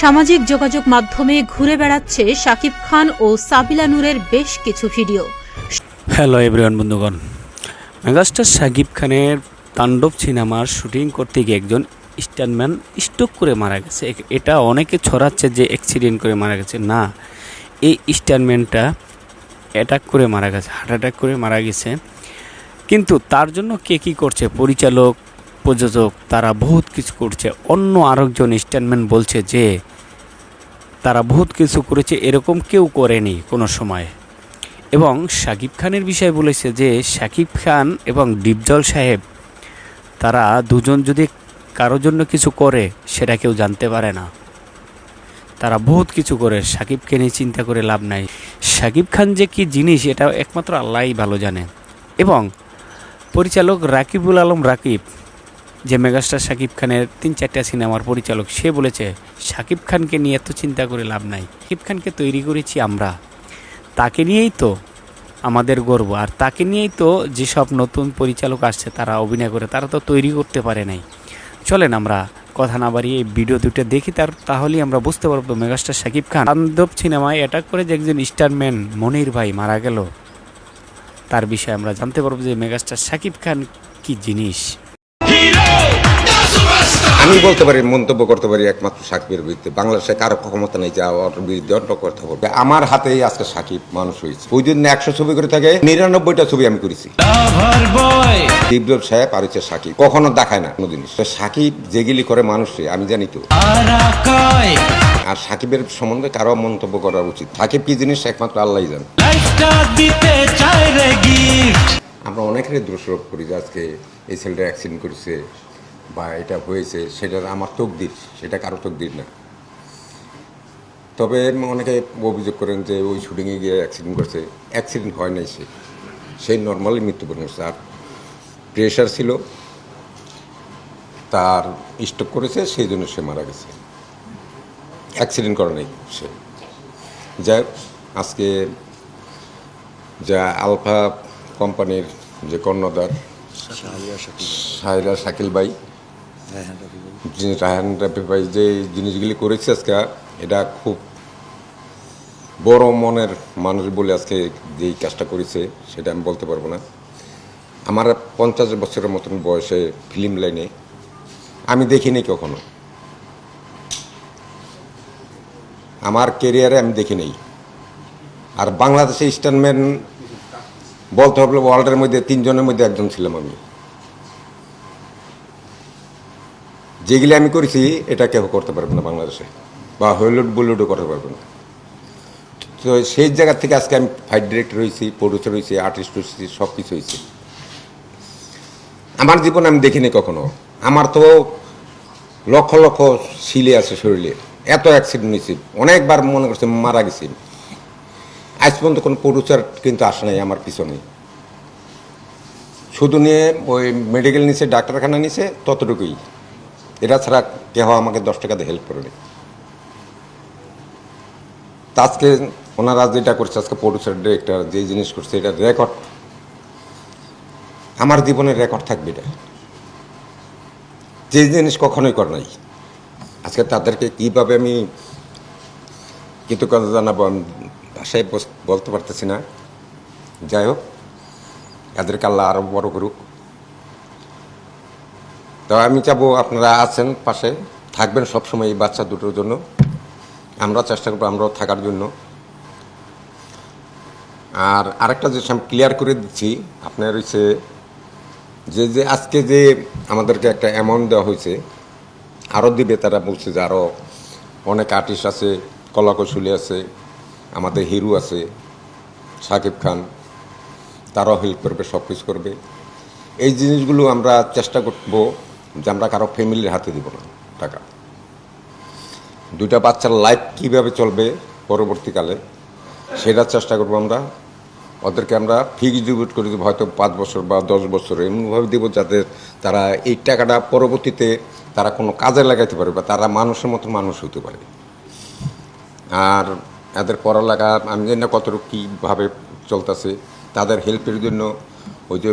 সামাজিক যোগাযোগ মাধ্যমে ঘুরে বেড়াচ্ছে শাকিব খান ও সাবিলা নূরের বেশ কিছু ভিডিও। হ্যালো এভরিওয়ান বন্ধুগণ। মেগাস্টার সাকিব খানের তাণ্ডব সিনেমার শুটিং করতে গিয়ে একজন স্টান্টম্যান স্ট্রোক করে মারা গেছে। এটা অনেকে ছড়াচ্ছে যে অ্যাক্সিডেন্ট করে মারা গেছে। না, এই স্টান্টম্যানটা অ্যাটাক করে মারা গেছে হার্ট অ্যাটাক করে মারা গেছে। কিন্তু তার জন্য কে কী করছে? পরিচালক প্রযোজক তারা বহুত কিছু করছে। অন্য আরেকজন স্টান্টম্যান বলছে যে, তারা বহুত কিছু করেছে, এরকম কেউ করেনি কোনো সময়। এবং শাকিব খানের বিষয়ে বলেছে যে শাকিব খান এবং ডিপজল সাহেব, তারা দুজন যদি কারোর জন্য কিছু করে, সেটা কেউ জানতে পারে না। তারা বহুত কিছু করে শাকিবকে নিয়ে চিন্তা করে লাভ নাই। শাকিব খান যে কি জিনিস এটা একমাত্র আল্লাহই ভালো জানে। এবং পরিচালক রাকিবুল আলম রাকিব যে মেগাস্টার শাকিব খানের তিন চারটা সিনেমার পরিচালক, সে বলেছে, শাকিব খানকে নিয়ে এত চিন্তা করে লাভ নাই। শাকিব খানকে তৈরি করেছি আমরা। তাকে নিয়েই তো আমাদের গর্ব। আর তাকে নিয়েই তো যেসব নতুন পরিচালক আসছে, তারা অভিনয় করে, তারা তো তৈরি করতে পারে নাই। চলেন আমরা কথা না বাড়িয়ে এই ভিডিও দুটো দেখি, তার, তাহলেই আমরা বুঝতে পারব মেগাস্টার শাকিব খান। বান্ধব সিনেমায় অ্যাটাক করে যে একজন স্টারম্যান মনির ভাই, মারা গেল। তার বিষয়ে আমরা জানতে পারব যে মেগাস্টার শাকিব খান কি জিনিস। আমি বলতে পারি মন্তব্য করতে পারি একমাত্র সাকিবের বিরুদ্ধে। বাংলাদেশে কারও ক্ষমতা নেই যা ওর বিরুদ্ধে অন্য কথা বলবে। আমার হাতেই আজকে সাকিব মানুষ হয়েছে। ওই দিন একশো ছবি করে থাকে নিরানব্বইটা ছবি আমি করেছি। বিপ্লব সাহেব আর হচ্ছে সাকিব। কখনো দেখায় না কোনো জিনিস। সাকিব যেগুলি করে মানুষে আমি জানি তো। আর সাকিবের সম্বন্ধে কারও মন্তব্য করা উচিত। সাকিব কি জিনিস একমাত্র আল্লাহ জান। আমরা অনেকেরই দোষারোপ করি যে আজকে এই ছেলেটা অ্যাক্সিডেন্ট করেছে বা এটা হয়েছে সেটা আমার তকদির, সেটা কারও তকদির না। তবে অনেকে অভিযোগ করেন যে ওই শুটিংয়ে গিয়ে অ্যাক্সিডেন্ট করছে। অ্যাক্সিডেন্ট হয় নাই সে। সেই নর্মালি মৃত্যুবরণ করছে। আর প্রেশার ছিল, তার স্ট্রোক করেছে, সেই জন্য সে মারা গেছে। অ্যাক্সিডেন্ট করে নাই সে। যাই আজকে যা আলফা কোম্পানির যে কর্ণধার, সাহিরা শাকিল ভাই রায়হান রাফি ভাই যে জিনিসগুলি করেছে আজকে, এটা খুব বড় মনের মানুষ বলে আজকে যেই কাজটা করেছে, সেটা আমি বলতে পারব না। আমার পঞ্চাশ বছরের মতন বয়সে ফিল্ম লাইনে আমি দেখিনি কখনো। আমার কেরিয়ারে আমি দেখিনি। আর বাংলাদেশে স্টানম্যান বলতে হবে ওয়ার্ল্ডের মধ্যে তিনজনের মধ্যে একজন ছিলাম আমি। যেগুলি আমি করেছি, এটা কেউ করতে পারবে না বাংলাদেশে। বা হলিউড বলিউডও করতে পারবে না। তো সেই জায়গা থেকে আজকে আমি ফাইট ডিরেক্টর হয়েছি প্রডিউসার হয়েছি আর্টিস্ট হয়েছি সব কিছু হয়েছি। আমার জীবন আমি দেখিনি কখনো। আমার তো লক্ষ লক্ষ শিলে আছে শরীরে। এত অ্যাক্সিডেন্ট হয়েছে। অনেকবার মনে করছে মারা গেছি। আজ পর্যন্ত কোনো প্রডিউসার কিন্তু আসে নাই আমার পিছনে শুধু নিয়ে ওই মেডিকেল নিচে ডাক্তারখানা নিচে ততটুকুই। এটা ছাড়া কেহ আমাকে দশ টাকাতে হেল্প করেনি। তা আজকে ওনারা যেটা করছে, আজকে প্রডিউসার ডিরেক্টর যে জিনিস করছে, এটা রেকর্ড আমার জীবনের রেকর্ড থাকবে এটা। যে জিনিস কখনোই কর নাই। আজকে তাদেরকে কীভাবে আমি কৃতজ্ঞতা জানাব ভাষায় বলতে পারতেছি না। যাই হোক, এদেরকে আল্লাহ আরও বড় করুক। তো আমি চাবো আপনারা আছেন পাশে, থাকবেন সবসময় এই বাচ্চা দুটোর জন্য। আমরা চেষ্টা করব, আমরাও থাকার জন্য। আর আরেকটা জিনিস আমি ক্লিয়ার করে দিচ্ছি, আপনার হচ্ছে যে যে আজকে যে আমাদেরকে একটা অ্যামাউন্ট দেওয়া হয়েছে আরও দিবে, তারা বলছে যে আরও অনেক আর্টিস্ট আছে, কলাকৌশলী আছে আমাদের হিরু আছে, সাকিব খান, তারাও হেল্প করবে, সব কিছু করবে। এই জিনিসগুলো আমরা চেষ্টা করব যে আমরা কারও ফ্যামিলির হাতে দিব না টাকা। দুইটা বাচ্চার লাইফ কীভাবে চলবে পরবর্তীকালে সেটা চেষ্টা করব আমরা। ওদেরকে আমরা ফিক্স ডিপোজিট করে দেবো, হয়তো পাঁচ বছর বা দশ বছর, এমনভাবে দেবো যাতে তারা এই টাকাটা পরবর্তীতে তারা কোনো কাজে লাগাইতে পারে বা তারা মানুষের মতো মানুষ হতে পারে। আর এদের পড়ালেখা আমি জানি না কতটুকু কীভাবে চলতেছে। তাদের হেল্পের জন্য ওই যে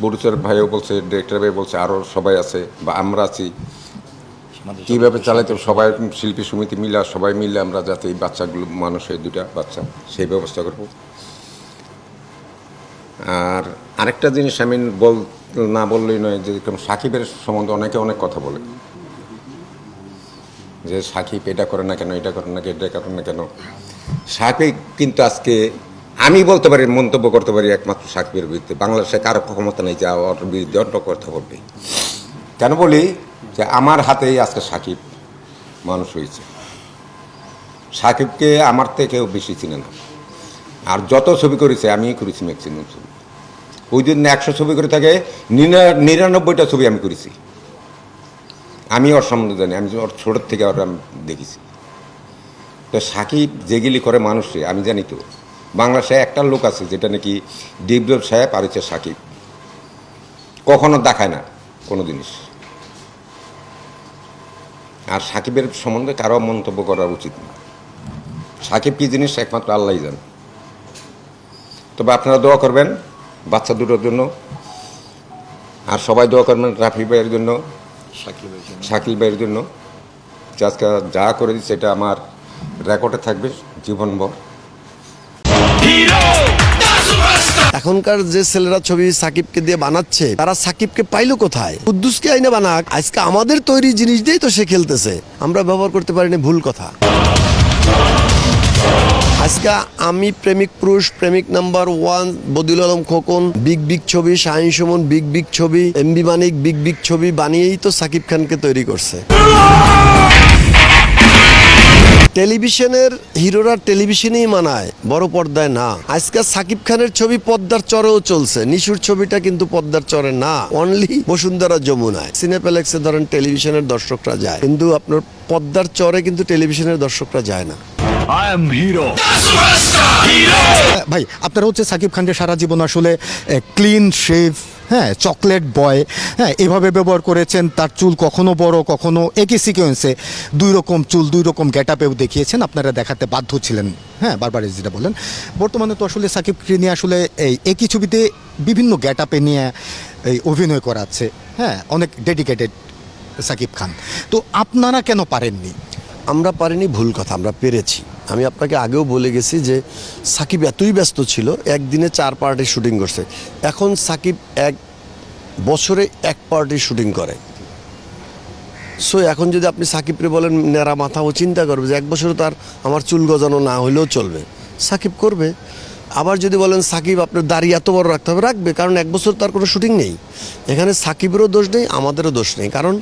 প্রডিউসার ভাইও বলছে ডিরেক্টর ভাই বলছে আরও সবাই আছে বা আমরা আছি। কীভাবে চালাইতে সবাই শিল্পী সমিতি মিলে সবাই মিলে আমরা যাতে এই বাচ্চাগুলো মানুষের দুটা বাচ্চা সেই ব্যবস্থা করব। আর আরেকটা জিনিস আমি বল না বললেই নয় যে সাকিবের সম্বন্ধে অনেকে অনেক কথা বলে। যে সাকিব এটা করে না কেন, এটা করে না এটা করে না কেন। সাকিব কিন্তু আজকে আমি বলতে পারি, মন্তব্য করতে পারি একমাত্র সাকিবের বিরুদ্ধে। বাংলাদেশে কারও ক্ষমতা নেই যে ওর বিরুদ্ধে অন্য কথা বলবে। কেন বলি? যে আমার হাতেই আজকে সাকিব মানুষ হয়েছে। সাকিবকে আমার থেকেও বেশি চিনে না। আর যত ছবি করেছে আমি করেছি ম্যাক্সিমাম ছবি। ওই দিন একশো ছবি করে থাকে নিরানব্বইটা ছবি আমি করেছি। আমি ওর সম্বন্ধে জানি, আমি ওর ছোটোর থেকে ওর আমি দেখেছি। তো সাকিব যেগুলি করে মানুষে, আমি জানি তো। বাংলাদেশে একটা লোক আছে যেটা নাকি ডিপজল সাহেব আর হচ্ছে সাকিব। কখনো দেখায় না কোনো জিনিস। আর সাকিবের সম্বন্ধে কারও মন্তব্য করা উচিত না। সাকিব কী জিনিস? একমাত্র আল্লাহ জান। তবে আপনারা দোয়া করবেন, বাচ্চা দুটোর জন্য। আর সবাই দোয়া করবেন রাফি ভাইয়ের জন্য। শাকিল ভাইয়ের জন্য। আজকে যা করে দিচ্ছে এটা আমার রেকর্ডে থাকবে জীবনভর। এখনকার যে ছেলেরা ছবি সাকিবকে দিয়ে বানাচ্ছে, তারা সাকিবকে পাইলো কোথায়? কুদ্দুসকে আইনে বানাক। আজকে আমাদের তৈরি জিনিস দিয়েই তো সে খেলতেছে। আমরা ব্যবহার করতে পারিনি ভুল কথা। আজকে আমি প্রেমিক পুরুষ, প্রেমিক number one Badil Alam Khokon. Big big ছবি, শাহিন সুমন, বিগ বিগ ছবি এমবি মানিক, বিগ বিগ ছবি বানিয়েই তো সাকিব খানকে তৈরি করছে। টেলিভিশনের হিরোরা টেলিভিশনেই মানায়, বড় পর্দায় না। আজকে সাকিব খানের ছবি পদ্মার চরেও চলছে, নিশুর ছবিটা কিন্তু পদ্মার চরে না অনলি বসুন্ধরা যমুনায়। সিনেপ্লেক্সে ধরেন টেলিভিশনের দর্শকরা যায়, কিন্তু আপনার পদ্মার চরে কিন্তু টেলিভিশনের দর্শকরা যায় না। ভাই আপনারা হচ্ছে সাকিব খানকে সারা জীবন আসলে ক্লিন শেভ হ্যাঁ চকলেট বয় হ্যাঁ এভাবে ব্যবহার করেছেন তার চুল কখনো বড় কখনো একই সিকোয়েন্সে দুই রকম চুল দুই রকম গেট আপেও দেখিয়েছেন আপনারা দেখাতে বাধ্য ছিলেন। হ্যাঁ বারবার যেটা বলেন বর্তমানে তো আসলে সাকিবকে নিয়ে আসলে এই একই ছবিতে বিভিন্ন গেট আপে নিয়ে এই অভিনয় করাচ্ছে। হ্যাঁ অনেক ডেডিকেটেড সাকিব খান। তো আপনারা কেন পারেননি? আমরা পারিনি ভুল কথা আমরা পেরেছি। আমি আপনাকে আগেও বলে গেছি যে সাকিব এতই ব্যস্ত ছিল, একদিনে চার পার্টি শুটিং করছে। এখন সাকিব এক, বছরে এক পার্টি শুটিং করে। সো এখন যদি আপনি সাকিবকে বলেন, নেড়া মাথা, ও চিন্তা করবে যে এক বছরে তার আমার চুল গজানো না হলেও চলবে। সাকিব করবে। আবার যদি বলেন, সাকিব, আপনার দাড়ি এত বড় রাখতে হবে, রাখবে, কারণ এক বছর তার কোনো শুটিং নেই। এখানে সাকিবেরও দোষ নেই, আমাদেরও দোষ নেই। কারণ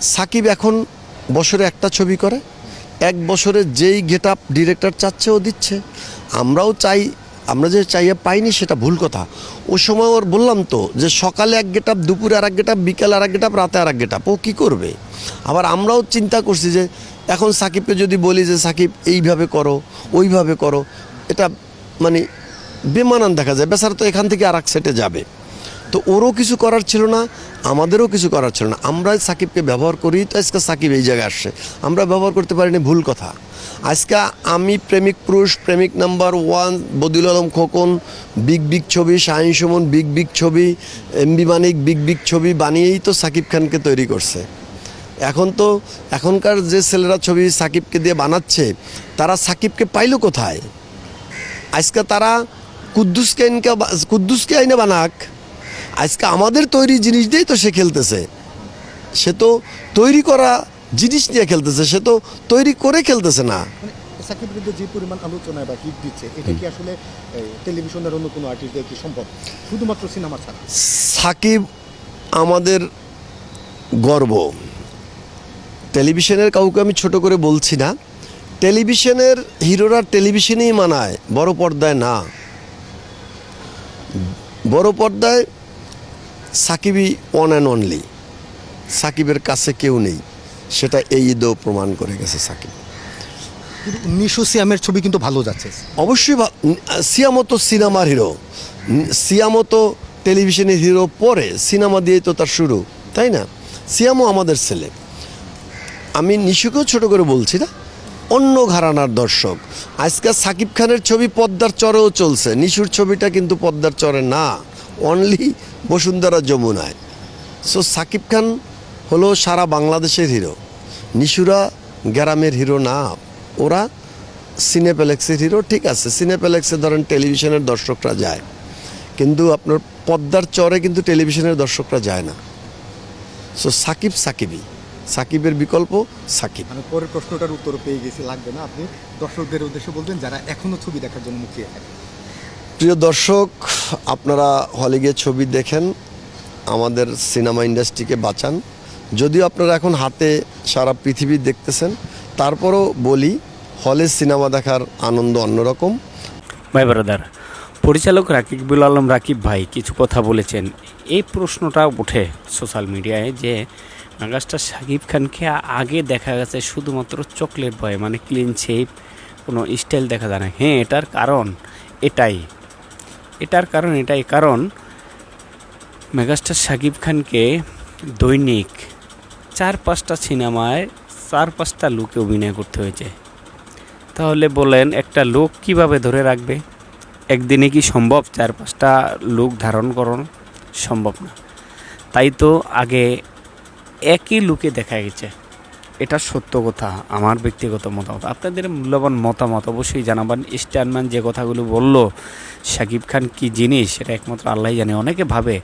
সাকিব এখন বছরে একটা ছবি করে এক বছরে যেই গেট আপ ডিরেক্টর চাচ্ছে, ও দিচ্ছে। আমরাও চাই, আমরা যে চাইয়ে পাইনি সেটা ভুল কথা। ও সময় ওর বললাম তো যে সকালে এক গেট আপ দুপুরে আর এক গেট আপ বিকালে আর এক গেট আপ রাতে আর এক গেট আপ ও কী করবে? আবার আমরাও চিন্তা করছি যে এখন সাকিবকে যদি বলি যে, সাকিব, এইভাবে করো, ওইভাবে করো। এটা মানে বেমানান দেখা যায়। বেচারা তো এখান থেকে আর এক সেটে যাবে। তো ওরও কিছু করার ছিল না, আমাদেরও কিছু করার ছিল না। আমরা সাকিবকে ব্যবহার করি, তো আজকে সাকিব এই জায়গায় আসছে। আমরা ব্যবহার করতে পারিনি, ভুল কথা। আজকে আমি প্রেমিক পুরুষ, প্রেমিক number one Badil Alam Khokon, big big ছবি, শাহিন সুমন, বিগ বিগ ছবি, এমবি মানিক, বিগ বিগ ছবি বানিয়েই তো সাকিব খানকে তৈরি করছে। এখন তো এখনকার যে ছেলেরা ছবি সাকিবকে দিয়ে বানাচ্ছে, তারা সাকিবকে পাইল কোথায়? আজকে তারা কুদ্দুসকে আইনকে কুদ্দুসকে আইনে বানাক? আজকে আমাদের তৈরি জিনিস দিয়েই তো সে খেলতেছে। সে তো তৈরি করা জিনিস নিয়ে খেলতেছে সে তো তৈরি করে খেলতেছে না। মানে সাকিব কিন্তু যে পরিমাণ আলোচনায় বা হিট দিচ্ছে এটা কি আসলে টেলিভিশনের অন্য কোনো আর্টিস্টদের কি সম্ভব? শুধুমাত্র সিনেমা ছাড়া? সাকিব আমাদের গর্ব। টেলিভিশনের কাউকে আমি ছোট করে বলছি না। টেলিভিশনের হিরোরা টেলিভিশনেই মানায় বড় পর্দায় না। বড় পর্দায় সাকিবই ওয়ান অ্যান্ড অনলি সাকিবের কাছে কেউ নেই। সেটা এই ঈদেও প্রমাণ করে গেছে সাকিব। নিশু সিয়ামের ছবি কিন্তু ভালো যাচ্ছে। অবশ্যই ভা- উম, সিয়ামো তো সিনেমার হিরো। উম, সিয়ামো তো টেলিভিশনের হিরো পরে সিনেমা দিয়েই তো তার শুরু তাই না? সিয়ামও আমাদের ছেলে। আমি নিশুকেও ছোট করে বলছি না অন্য ঘরানার দর্শক। আজকাল সাকিব খানের ছবি পদ্মার চরেও চলছে। নিশুর ছবিটা কিন্তু পদ্মার চরে না। অনলি বসুন্ধরা যমুনায়। সো সাকিব খান হলো সারা বাংলাদেশের হিরো নিশুরা গ্রামের হিরো না। ওরা সিনেপ্যালেক্সের হিরো ঠিক আছে। সিনেপ্যালেক্সে ধরেন টেলিভিশনের দর্শকরা যায়। কিন্তু আপনার পদ্মার চরে কিন্তু টেলিভিশনের দর্শকরা যায় না। সো সাকিব সাকিবই। সাকিবের বিকল্প সাকিব। মানে পরের প্রশ্নটার উত্তর পেয়ে গেছি। লাগবে না আপনি? দর্শকদের উদ্দেশ্যে বলবেন, যারা এখনও ছবি দেখার জন্য মুখিয়ে থাকে। প্রিয় দর্শক, আপনারা হলে গিয়ে ছবি দেখেন, আমাদের সিনেমা ইন্ডাস্ট্রিকে বাঁচান। যদিও আপনারা এখন হাতে সারা পৃথিবী দেখতেছেন, তারপরও বলি, হলে সিনেমা দেখার আনন্দ অন্যরকম। ভাই ব্রাদার পরিচালক রাকিবুল আলম, রাকিব ভাই কিছু কথা বলেছেন। এই প্রশ্নটা ওঠে সোশ্যাল মিডিয়ায় যে মেগাস্টার শাকিব খানকে আগে দেখা গেছে শুধুমাত্র চকলেট বয় মানে ক্লিন শেপ কোনো স্টাইল দেখা যায় না। হ্যাঁ এটার কারণ এটাই। এটার কারণ এটাই, কারণ মেগাস্টার শাকিব খানকে দৈনিক চার পাঁচটা সিনেমায় চার পাঁচটা লুকে অভিনয় করতে হয়েছে। তাহলে বলেন একটা লোক কীভাবে ধরে রাখবে? একদিনে কি সম্ভব চার পাঁচটা লোক ধারণ করুন? সম্ভব না। তাই তো আগে একই লুকে দেখা গেছে। এটা সত্য কথা, আমার ব্যক্তিগত মতামত। আপনাদের মূল্যবান মতামত অবশ্যই জানাবেন। স্টারম্যান যে কথাগুলো বলল, শাকিব খান কি জিনিস? সেটা একমাত্র আল্লাহ জানে। অনেকে ভাবে,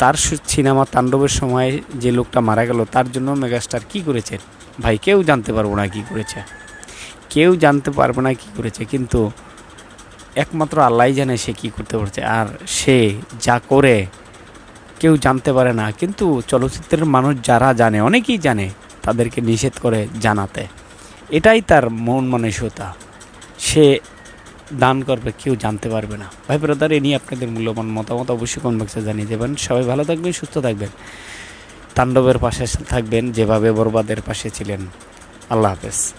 তার সিনেমা তাণ্ডবের সময় যে লোকটা মারা গেল, তার জন্য মেগাস্টার কি করেছে? ভাই, কেউ জানতে পারব না কি করেছে। কেউ জানতে পারবে না কি করেছে, কিন্তু একমাত্র আল্লাহ জানে সে কি করতে পারছে। আর সে যা করে, কেউ জানতে পারে না। কিন্তু চলচ্চিত্রের মানুষ যারা জানে, অনেকেই জানে তাদেরকে নিষেধ করে জানাতে। এটাই তার মন মানসিকতা। সে দান করবে, কেউ জানতে পারবে না। ভাই ব্রাদার, এ নিয়ে আপনাদের মূল্যবান মতামত অবশ্যই কমেন্ট বক্সে জানিয়ে দেবেন। সবাই ভালো থাকবেন, সুস্থ থাকবেন। তাণ্ডবের পাশে থাকবেন, যেভাবে বরবাদের পাশে ছিলেন। আল্লাহ হাফেজ।